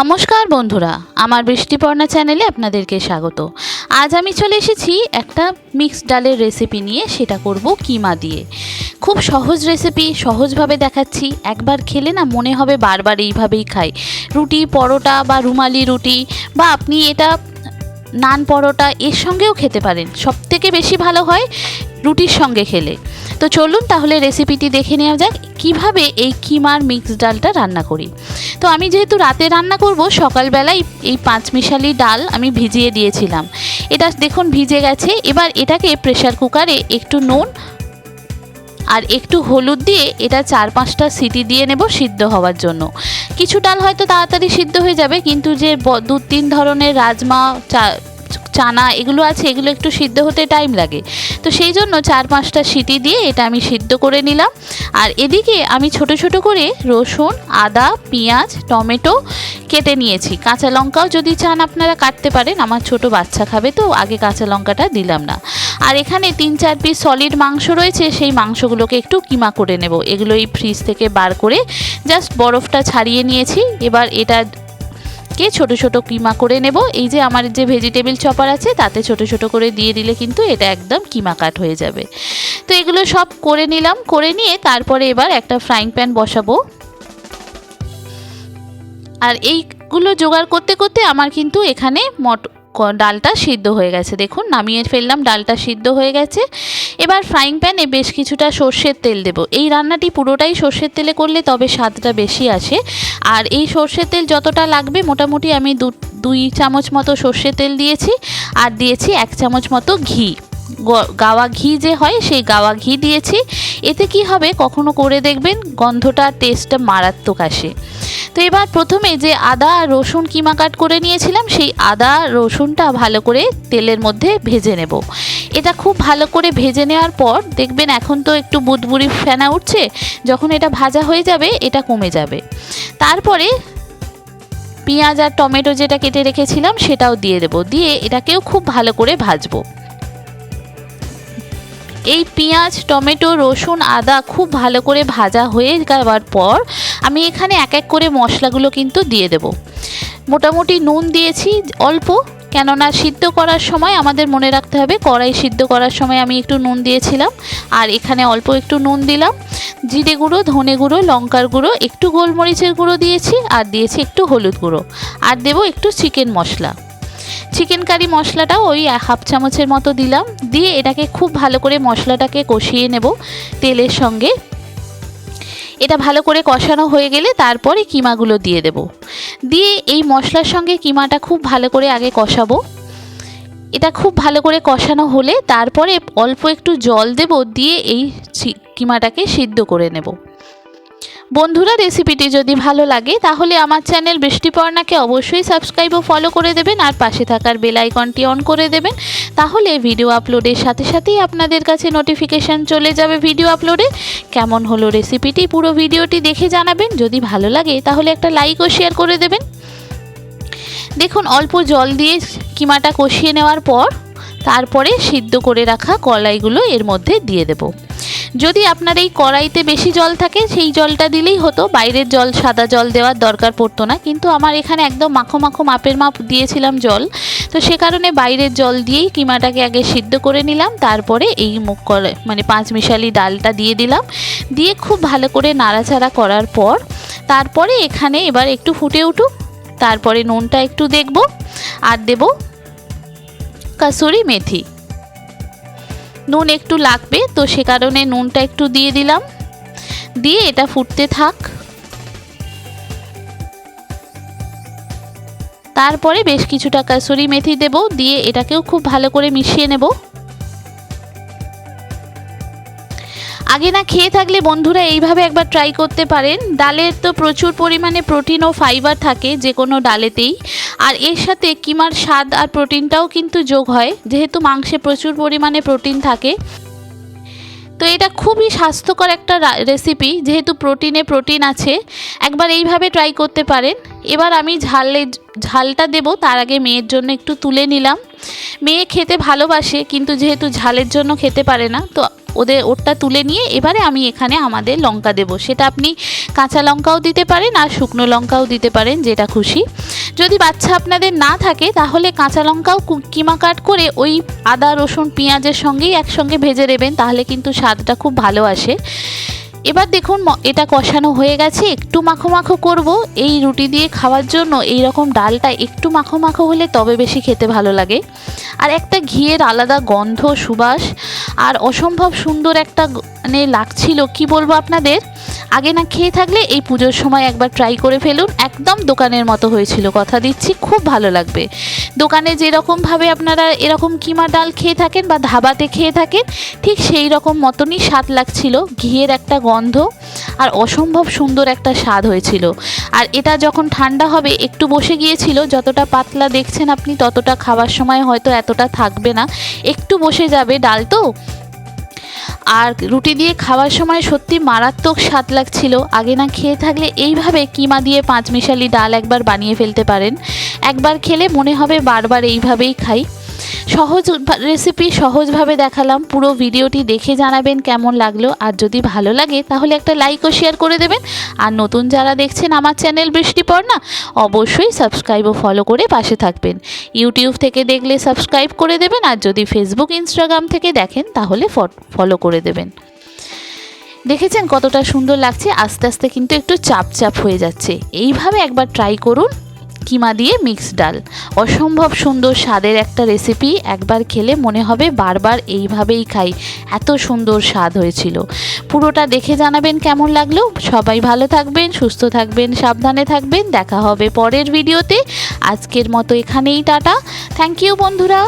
নমস্কার বন্ধুরা, আমার বৃষ্টিপর্ণা চ্যানেলে আপনাদেরকে স্বাগত। আজ আমি চলে এসেছি একটা মিক্সড ডালের রেসিপি নিয়ে, সেটা করব কিমা দিয়ে। খুব সহজ রেসিপি সহজভাবে দেখাচ্ছি। একবার খেলে না মনে হবে বারবার এইভাবেই খাই। রুটি, পরোটা বা রুমালি রুটি, বা আপনি এটা নান পরোটা, এর সঙ্গেও খেতে পারেন। সব থেকে বেশি ভালো হয় রুটির সঙ্গে খেলে। তো চলুন তাহলে রেসিপিটি দেখে নেওয়া যাক, কীভাবে এই কিমার মিক্সড ডালটা রান্না করি। তো আমি যেহেতু রাতে রান্না করব, সকালবেলায় এই পাঁচমিশালি ডাল আমি ভিজিয়ে দিয়েছিলাম। এটা দেখুন ভিজে গেছে, এবার এটাকে প্রেশার কুকারে একটু নুন আর একটু হলুদ দিয়ে এটা চার পাঁচটা সিটি দিয়ে নেব সিদ্ধ হওয়ার জন্য। কিছু ডাল হয়তো তাড়াতাড়ি সিদ্ধ হয়ে যাবে, কিন্তু যে দু তিন ধরনের রাজমা, চা চানা এগুলো আছে, এগুলো একটু সিদ্ধ হতে টাইম লাগে। তো সেই জন্য চার পাঁচটা সিটি দিয়ে এটা আমি সিদ্ধ করে নিলাম। আর এদিকে আমি ছোট ছোট করে রসুন, আদা, পেঁয়াজ, টমেটো কেটে নিয়েছি। কাঁচা লঙ্কাও যদি চান আপনারা কাটতে পারেন, আমার ছোট বাচ্চা খাবে তো, আগে কাঁচা লঙ্কাটা দিলাম না। আর এখানে তিন চার পিস সলিড মাংস রয়েছে, সেই মাংসগুলোকে একটু কিমা করে নেব। এগুলো এই ফ্রিজ থেকে বার করে জাস্ট বরফটা ছাড়িয়ে নিয়েছি। এবার এটা কে ছোট ছোট কিমা করে নেব। এই যে আমার যে ভেজিটেবিল চপার আছে, তাতে ছোট ছোট করে দিয়ে দিলে কিন্তু এটা একদম কিমা কাট হয়ে যাবে। তো এগুলো সব করে নিলাম, করে নিয়ে তারপরে এবার একটা ফ্রাইং প্যান বসাবো। আর এইগুলো জোগাড় করতে করতে আমার কিন্তু এখানে মট ডালটা সিদ্ধ হয়ে গেছে। দেখুন, নামিয়ে ফেললাম, ডালটা সিদ্ধ হয়ে গেছে। এবার ফ্রাইং প্যানে বেশ কিছুটা সর্ষের তেল দেব। এই রান্নাটি পুরোটাই সর্ষের তেলে করলে তবে স্বাদটা বেশি আসে। আর এই সর্ষের তেল যতটা লাগবে, মোটামুটি আমি দু দুই চামচ মতো সর্ষের তেল দিয়েছি। আর দিয়েছি এক চামচ মতো ঘি। গাওয়া ঘি যে হয়, সেই গাওয়া ঘি দিয়েছি। এতে কি হবে কখনো করে দেখবেন, গন্ধটা টেস্টটা মারাত্মক আসে। তো এবার প্রথমে যে আদা আর রসুন কিমা কাট করে নিয়েছিলাম, সেই আদা, রসুনটা ভালো করে তেলের মধ্যে ভেজে নেব। এটা খুব ভালো করে ভেজে নেওয়ার পর দেখবেন এখন তো একটু বুদবুড়ি ফেনা উঠছে, যখন এটা ভাজা হয়ে যাবে, এটা কমে যাবে। তারপরে পেঁয়াজ আর টমেটো যেটা কেটে রেখেছিলাম, সেটাও দিয়ে দেবো। দিয়ে এটাকেও খুব ভালো করে ভাজবো। এই পেঁয়াজ, টমেটো, রসুন, আদা খুব ভালো করে ভাজা হয়ে যাওয়ার পর আমি এখানে এক এক করে মশলাগুলো কিন্তু দিয়ে দেব। মোটামুটি নুন দিয়েছি অল্প, কেননা সিদ্ধ করার সময় আমাদের মনে রাখতে হবে কড়াই সিদ্ধ করার সময় আমি একটু নুন দিয়েছিলাম, আর এখানে অল্প একটু নুন দিলাম। জিরে গুঁড়ো, ধনে গুঁড়ো, লঙ্কার গুঁড়ো, একটু গোলমরিচের গুঁড়ো দিয়েছি, আর দিয়েছি একটু হলুদ গুঁড়ো, আর দেবো একটু চিকেন মশলা। চিকেন কারি মশলাটাও ওই হাফ চামচের মতো দিলাম। দিয়ে এটাকে খুব ভালো করে মশলাটাকে কষিয়ে নেব তেলের সঙ্গে। এটা ভালো করে কষানো হয়ে গেলে তারপরে কিমাগুলো দিয়ে দেব। দিয়ে এই মশলার সঙ্গে কিমাটা খুব ভালো করে আগে কষাবো। এটা খুব ভালো করে কষানো হলে তারপরে অল্প একটু জল দেব। দিয়ে এই কিমাটাকে সিদ্ধ করে নেব। বন্ধুরা রেসিপিটি যদি ভালো লাগে, তাহলে আমার চ্যানেল বৃষ্টিপর্ণাকে অবশ্যই সাবস্ক্রাইব ও ফলো করে দেবেন আর পাশে থাকার বেল আইকনটি অন করে দেবেন। তাহলে ভিডিও আপলোডের সাথে সাথেই আপনাদের কাছে নোটিফিকেশান চলে যাবে ভিডিও আপলোডে কেমন হলো রেসিপিটি পুরো ভিডিওটি দেখে জানাবেন। যদি ভালো লাগে, তাহলে একটা লাইক ও শেয়ার করে দেবেন। দেখুন, অল্প জল দিয়ে কিমাটা কষিয়ে নেওয়ার পর, তারপরে সিদ্ধ করে রাখা কলাইগুলো এর মধ্যে দিয়ে দেব। যদি আপনার এই কড়াইতে বেশি জল থাকে, সেই জলটা দিলেই হতো। বাইরের জল সাদা জল দেওয়ার দরকার পড়তো না। কিন্তু আমার এখানে একদম মাখো মাখো মাপের মাপ দিয়েছিলাম জল। তো সে কারণে বাইরের জল দিয়েই কিমাটাকে আগে সিদ্ধ করে নিলাম। তারপরে এই মুখ মানে পাঁচ মিশালি ডালটা দিয়ে দিলাম। দিয়ে খুব ভালো করে নাড়াচাড়া করার পর, তারপরে এখানে এবার একটু ফুটে উঠুক। তারপরে নুনটা একটু দেখব। আর দেব কাসুরি মেথি। নুন একটু লাগবে, তো সে কারণে নুনটা একটু দিয়ে দিলাম। দিয়ে এটা ফুটতে থাক। তারপরে বেশ কিছুটা কাসুরি মেথি দেব, দিয়ে এটাকেও খুব ভালো করে মিশিয়ে নেব। আগে না খেয়ে থাকলে বন্ধুরা এইভাবে একবার ট্রাই করতে পারেন। ডালের তো প্রচুর পরিমাণে প্রোটিন ও ফাইবার থাকে যে কোনো ডালেতেই। আর এর সাথে কিমার স্বাদ আর প্রোটিনটাও কিন্তু যোগ হয়, যেহেতু মাংসে প্রচুর পরিমাণে প্রোটিন থাকে। তো এটা খুবই স্বাস্থ্যকর একটা রেসিপি যেহেতু প্রোটিনে প্রোটিন আছে, একবার এইভাবে ট্রাই করতে পারেন। এবার আমি ঝালে, ঝালটা দেব, তার আগে মেয়ের জন্য একটু তুলে নিলাম। মেয়ে খেতে ভালোবাসে, কিন্তু যেহেতু ঝালের জন্য খেতে পারে না, তো ওদের ওরটা তুলে নিয়ে এবারে আমি এখানে আমাদের লঙ্কা দেব। সেটা আপনি কাঁচা লঙ্কাও দিতে পারেন আর শুকনো লঙ্কাও দিতে পারেন, যেটা খুশি। যদি বাচ্চা আপনাদের না থাকে, তাহলে কাঁচা লঙ্কাও কিমা কাট করে ওই আদা, রসুন, পেঁয়াজের সঙ্গেই একসঙ্গে ভেজে দেবেন, তাহলে কিন্তু স্বাদটা খুব ভালো আসে। এবার দেখুন এটা কষানো হয়ে গেছে, একটু মাখো মাখো করব। এই রুটি দিয়ে খাওয়ার জন্য এই রকম ডালটা একটু মাখো মাখো হলে তবে বেশি খেতে ভালো লাগে। আর একটা ঘিয়ের আলাদা গন্ধ, সুবাস, আর অসম্ভব সুন্দর একটা মানে লাগছিল, কি বলব আপনাদের? আগে না খেয়ে থাকলে এই পুজোর সময় একবার ট্রাই করে ফেলুন, একদম দোকানের মতো হয়েছিল, কথা দিচ্ছি, খুব ভালো লাগবে। দোকানে যেরকমভাবে আপনারা এরকম কিমা ডাল খেয়ে থাকেন বা ধাবাতে খেয়ে থাকেন, ঠিক সেই রকম মতনই স্বাদ লাগছিল, ঘিয়ের একটা গন্ধ আর অসম্ভব সুন্দর একটা স্বাদ হয়েছিল। আর এটা যখন ঠান্ডা হবে, একটু বসে গিয়েছিল, যতটা পাতলা দেখছেন আপনি, ততটা খাবার সময় হয়তো এতটা থাকবে না। একটু বসে যাবে ডাল তো। আর রুটি দিয়ে খাওয়ার সময় সত্যি মারাত্মক স্বাদ লাগছিল। আগে না খেয়ে থাকলে এইভাবে কিমা দিয়ে পাঁচমিশালি ডাল একবার বানিয়ে ফেলতে পারেন। একবার খেলে মনে হবে বারবার এইভাবেই খাই। সহজ রেসিপি সহজভাবে দেখালাম। পুরো ভিডিওটি দেখে জানাবেন কেমন লাগল। আর যদি ভালো লাগে, তাহলে একটা লাইক ও শেয়ার করে দেবেন। আর নতুন যারা দেখছেন আমার চ্যানেল বৃষ্টিপর্ণা অবশ্যই সাবস্ক্রাইব ও ফলো করে পাশে থাকবেন। ইউটিউব থেকে দেখলে সাবস্ক্রাইব করে দেবেন। আর যদি ফেসবুক ইনস্টাগ্রাম থেকে দেখেন, তাহলে ফলো করে দেবেন। দেখেছেন কতটা সুন্দর লাগছে? আস্তে আস্তে কিন্তু একটু চাপ চাপ হয়ে যাচ্ছে। এইভাবে একবার ট্রাই করুন। কিমা দিয়ে মিক্স ডাল। অসম্ভব সুন্দর স্বাদের একটা রেসিপি একবার খেলে মনে হবে বারবার এইভাবেই খাই। এত সুন্দর স্বাদ হয়েছিল। পুরোটা দেখে জানাবেন কেমন লাগল। সবাই ভালো থাকবেন, সুস্থ থাকবেন, সাবধানে থাকবেন। দেখা হবে পরের ভিডিওতে আজকের মতো এখানেই টাটা। থ্যাংক ইউ বন্ধুরা।